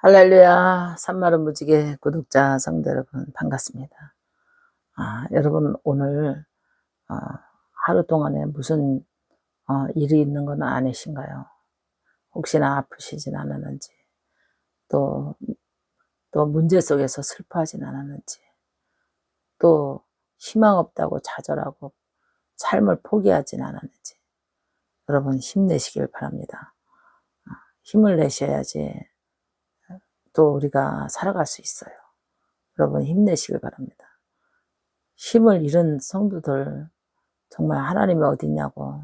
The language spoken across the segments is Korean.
할렐루야, 산마른 무지개 구독자 성도 여러분, 반갑습니다. 아, 여러분, 오늘, 어, 하루 동안에 무슨, 어, 일이 있는 건 아니신가요? 혹시나 아프시진 않았는지, 또, 또 문제 속에서 슬퍼하진 않았는지, 또 희망 없다고 좌절하고 삶을 포기하진 않았는지, 여러분 힘내시길 바랍니다. 아, 힘을 내셔야지 또 우리가 살아갈 수 있어요. 여러분 힘내시길 바랍니다. 힘을 잃은 성도들 정말 하나님이 어딨냐고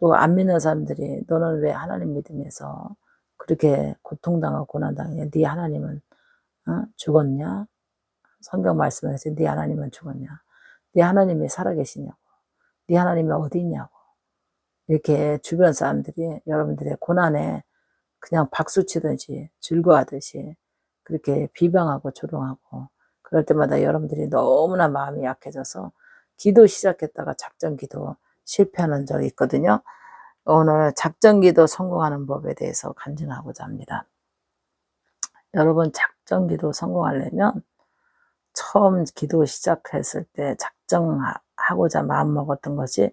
또 안 믿는 사람들이 너는 왜 하나님 믿으면서 그렇게 고통당하고 고난당해 네 하나님은 어? 죽었냐? 성경 말씀에서 네 하나님은 죽었냐? 네 하나님이 살아계시냐고 네 하나님이 어디 있냐고 이렇게 주변 사람들이 여러분들의 고난에 그냥 박수 치듯이 즐거워하듯이 그렇게 비방하고 조롱하고 그럴 때마다 여러분들이 너무나 마음이 약해져서 기도 시작했다가 작전 기도 실패하는 적이 있거든요. 오늘 작전 기도 성공하는 법에 대해서 간증하고자 합니다. 여러분 작전 기도 성공하려면 처음 기도 시작했을 때 작정하고자 마음 먹었던 것이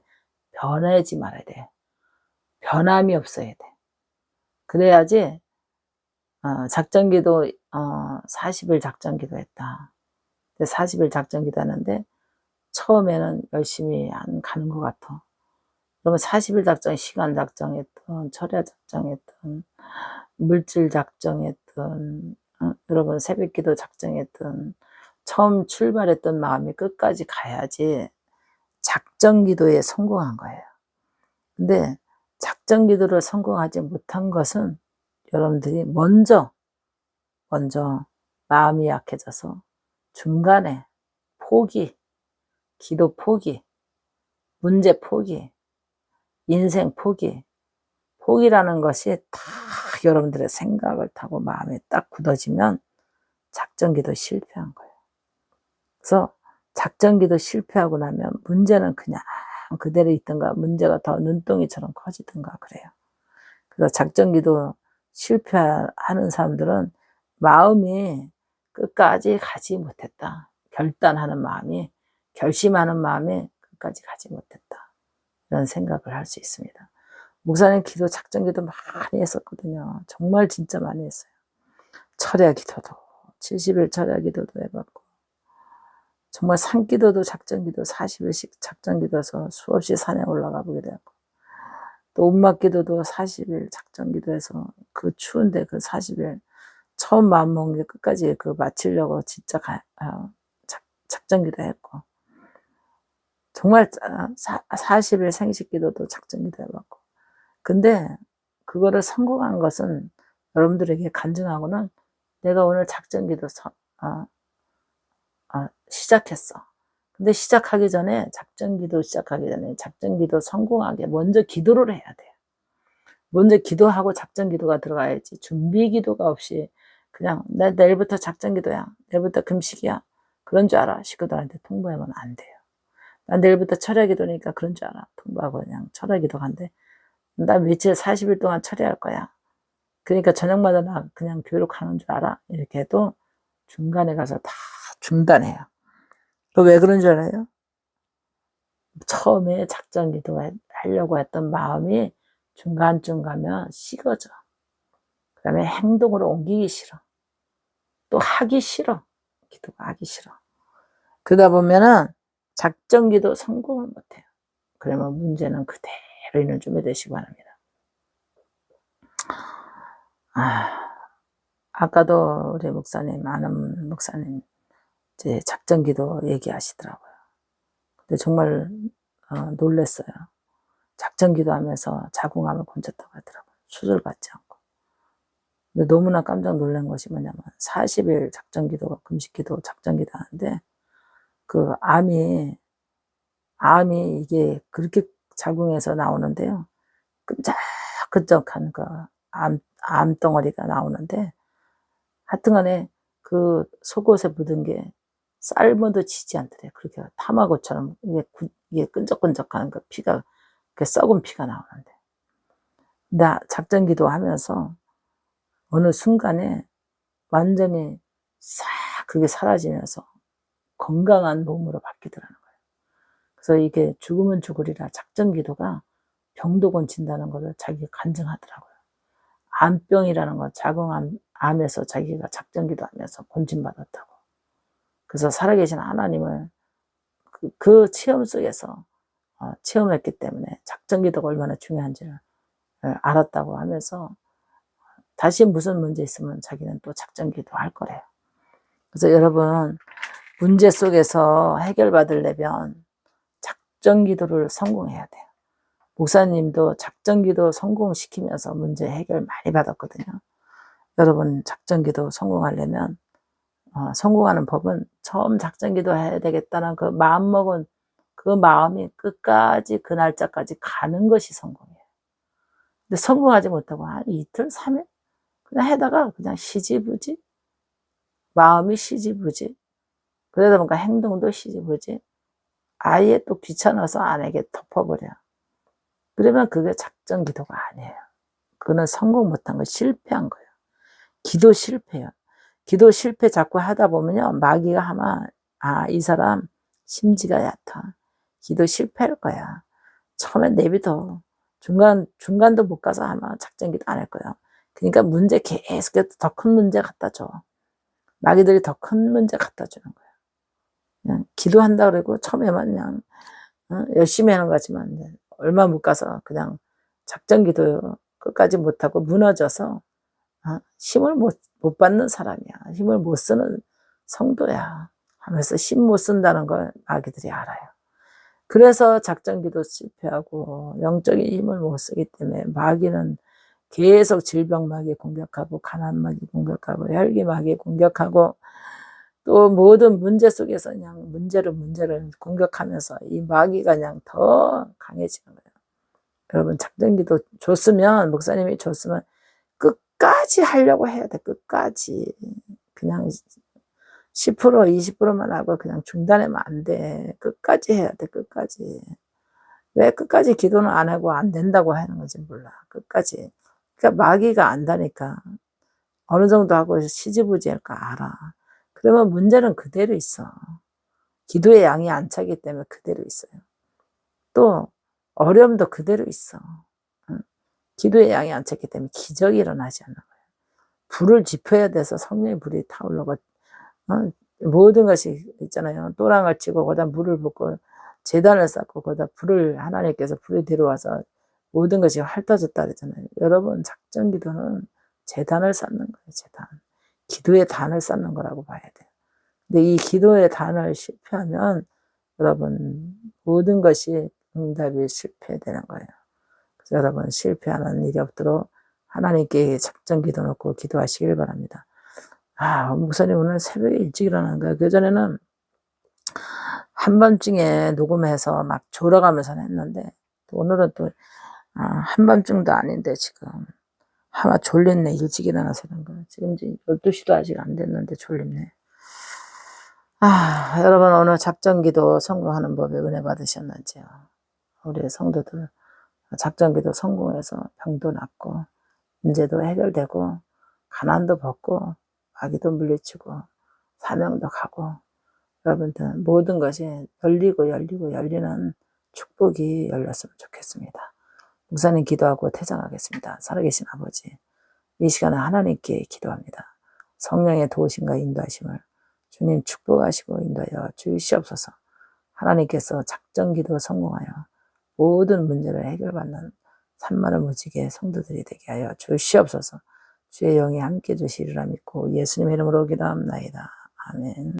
변하지 말아야 돼. 변함이 없어야 돼. 그래야지 어, 작전기도 어, 40일 작전기도 했다. 40일 작전기도 하는데 처음에는 열심히 안 가는 것 같아. 그러면 40일 작전, 시간 작정했던, 철야 작정했던, 물질 작정했던, 어? 여러분 새벽기도 작정했던, 처음 출발했던 마음이 끝까지 가야지 작전기도에 성공한 거예요. 근데 작전기도를 성공하지 못한 것은 여러분들이 먼저, 먼저 마음이 약해져서 중간에 포기, 기도 포기, 문제 포기, 인생 포기, 포기라는 것이 다 여러분들의 생각을 타고 마음에 딱 굳어지면 작전기도 실패한 거예요. 그래서 작전기도 실패하고 나면 문제는 그냥 그대로 있던가 문제가 더 눈덩이처럼 커지던가 그래요. 그래서 작전기도 실패하는 사람들은 마음이 끝까지 가지 못했다. 결단하는 마음이, 결심하는 마음이 끝까지 가지 못했다. 이런 생각을 할 수 있습니다. 목사님 기도, 작전 기도 많이 했었거든요. 정말 진짜 많이 했어요. 철야 기도도, 70일 철야 기도도 해봤고, 정말 산 기도도 작전 기도, 40일씩 작전 기도해서 수없이 산에 올라가 보게 되었고, 또 음악 기도도 40일 작전 기도해서 그 추운데 그 40일 처음 마음 먹은 게 끝까지 그 마치려고 진짜 가, 어, 작, 작전 기도했고 정말 사, 40일 생식 기도도 작전 기도해봤고 근데 그거를 성공한 것은 여러분들에게 간증하고는 내가 오늘 작전 기도 서, 어, 어, 시작했어. 근데 시작하기 전에 작전 기도 시작하기 전에 작전 기도 성공하게 먼저 기도를 해야 돼요. 먼저 기도하고 작전 기도가 들어가야지 준비 기도가 없이 그냥 나 내일부터 작전 기도야. 내일부터 금식이야. 그런 줄 알아. 식구들한테 통보하면 안 돼요. 나 내일부터 철야 기도니까 그런 줄 알아. 통보하고 그냥 철야 기도 간대. 나 며칠 40일 동안 철야할 거야. 그러니까 저녁마다 나 그냥 가는 줄 알아. 이렇게 해도 중간에 가서 다 중단해요. 왜 그런 줄 알아요? 처음에 작전 기도 하려고 했던 마음이 중간쯤 가면 식어져. 그 다음에 행동으로 옮기기 싫어. 또 하기 싫어. 기도가 하기 싫어. 그러다 보면은 작전 기도 성공을 못해요. 그러면 문제는 그대로 있는 준비 되시기 바랍니다. 아, 아까도 우리 목사님, 아는 목사님, 이제 작전 기도 얘기하시더라고요. 근데 정말 어, 놀랬어요. 작전 기도 하면서 자궁암을 건졌다고 하더라고요. 수술받지 않고. 근데 너무나 깜짝 놀란 것이 뭐냐면 40일 작전 기도, 금식 기도, 작전 기도 하는데 그 암이 암이 이게 그렇게 자궁에서 나오는데요. 끈적끈적한 그 암, 암덩어리가 나오는데 하여튼간에 그 속옷에 묻은 게 쌀모도 지지 않더래. 그렇게 타마고처럼 이게, 이게 끈적끈적한 그 피가 그 썩은 피가 나오는데 나 작전 기도 하면서 어느 순간에 완전히 싹 그게 사라지면서 건강한 몸으로 바뀌더라는 거예요. 그래서 이게 죽으면 죽으리라 작전 기도가 병도 고친다는 것을 자기가 간증하더라고요. 암병이라는 건 작은 암, 암에서 자기가 작전 기도하면서 본진받았다고. 그래서 살아계신 하나님을 그, 그 체험 속에서 어, 체험했기 때문에 작전 기도가 얼마나 중요한지를 어, 알았다고 하면서 다시 무슨 문제 있으면 자기는 또 작전 기도 할 거래요. 그래서 여러분 문제 속에서 해결받으려면 작전 기도를 성공해야 돼요. 목사님도 작전 기도 성공시키면서 문제 해결 많이 받았거든요. 여러분 작전 기도 성공하려면 어, 성공하는 법은 처음 작전 기도 해야 되겠다는 그 마음먹은 그 마음이 끝까지 그 날짜까지 가는 것이 성공이에요. 근데 성공하지 못하고 한 이틀, 삼일 그냥 해다가 그냥 시지부지 마음이 시지부지 그러다 보니까 행동도 시지부지 아예 또 귀찮아서 아내게 덮어버려. 그러면 그게 작전 기도가 아니에요. 그거는 성공 못한 거 실패한 거예요. 기도 실패요. 기도 실패 자꾸 하다 보면요. 마귀가 아마, 아, 이 사람 심지가 얕아. 기도 실패할 거야. 처음엔 내비둬. 중간, 중간도 못 가서 아마 작전 기도 안 할 거야. 그러니까 문제 계속 더큰 문제 갖다 줘. 마귀들이 더 큰 문제 갖다 주는 거야. 그냥 기도한다 그러고 처음에만 그냥 어, 열심히 하는 거지만 얼마 못 가서 그냥 작전 기도 끝까지 못하고 무너져서 어, 힘을 못, 못 받는 사람이야. 힘을 못 쓰는 성도야. 하면서 힘 못 쓴다는 걸 마귀들이 알아요. 그래서 작전 기도 실패하고 영적인 힘을 못 쓰기 때문에 마귀는 계속 질병 마귀 공격하고 가난 마귀 공격하고 혈기 마귀 공격하고 또 모든 문제 속에서 그냥 문제를 문제를 공격하면서 이 마귀가 그냥 더 강해지는 거예요. 여러분 작전기도 줬으면 목사님이 줬으면 끝까지 하려고 해야 돼. 끝까지 그냥 10% 20%만 하고 그냥 중단하면 안 돼. 끝까지 해야 돼. 끝까지. 왜 끝까지 기도는 안 하고 안 된다고 하는 건지 몰라. 끝까지. 그러니까 마귀가 안다니까 어느 정도 하고 시지부지할까 알아. 그러면 문제는 그대로 있어. 기도의 양이 안 차기 때문에 그대로 있어요. 또 어려움도 그대로 있어. 기도의 양이 안 찼기 때문에 기적이 일어나지 않는 거예요. 불을 지펴야 돼서 성령의 불이 타올라고 어? 모든 것이 있잖아요. 또랑을 치고 거기다 물을 붓고 재단을 쌓고 거기다 불을 하나님께서 불이 들어와서 모든 것이 핥아졌다 그러잖아요. 여러분 작전 기도는 재단을 쌓는 거예요. 재단. 기도의 단을 쌓는 거라고 봐야 돼요. 근데 이 기도의 단을 실패하면 여러분 모든 것이 응답이 실패되는 거예요. 여러분 실패하는 일이 없도록 하나님께 작전 기도 놓고 기도하시길 바랍니다. 아, 목사님 오늘 새벽에 일찍 일어나는 거야. 그 전에는 한밤중에 녹음해서 막 졸아가면서 했는데 오늘은 또 아, 한밤중도 아닌데 지금 아마 졸렸네. 일찍 일어나서 그런 거야. 지금 이제 12시도 아직 안 됐는데 졸립네. 아, 여러분 오늘 작전 기도 성공하는 법에 은혜 받으셨는지요? 우리 성도들 작전기도 성공해서 병도 낫고 문제도 해결되고 가난도 벗고 마귀도 물리치고 사명도 가고 여러분들 모든 것이 열리고 열리고 열리는 축복이 열렸으면 좋겠습니다. 목사님 기도하고 퇴장하겠습니다. 살아계신 아버지, 이 시간에 하나님께 기도합니다. 성령의 도우심과 인도하심을 주님 축복하시고 인도하여 주시옵소서. 하나님께서 작전 기도 성공하여 모든 문제를 해결받는 산마를 무지개 성도들이 되게 하여 주시옵소서. 주의 영이 함께 주시리라 믿고 예수님의 이름으로 기도합나이다. 아멘.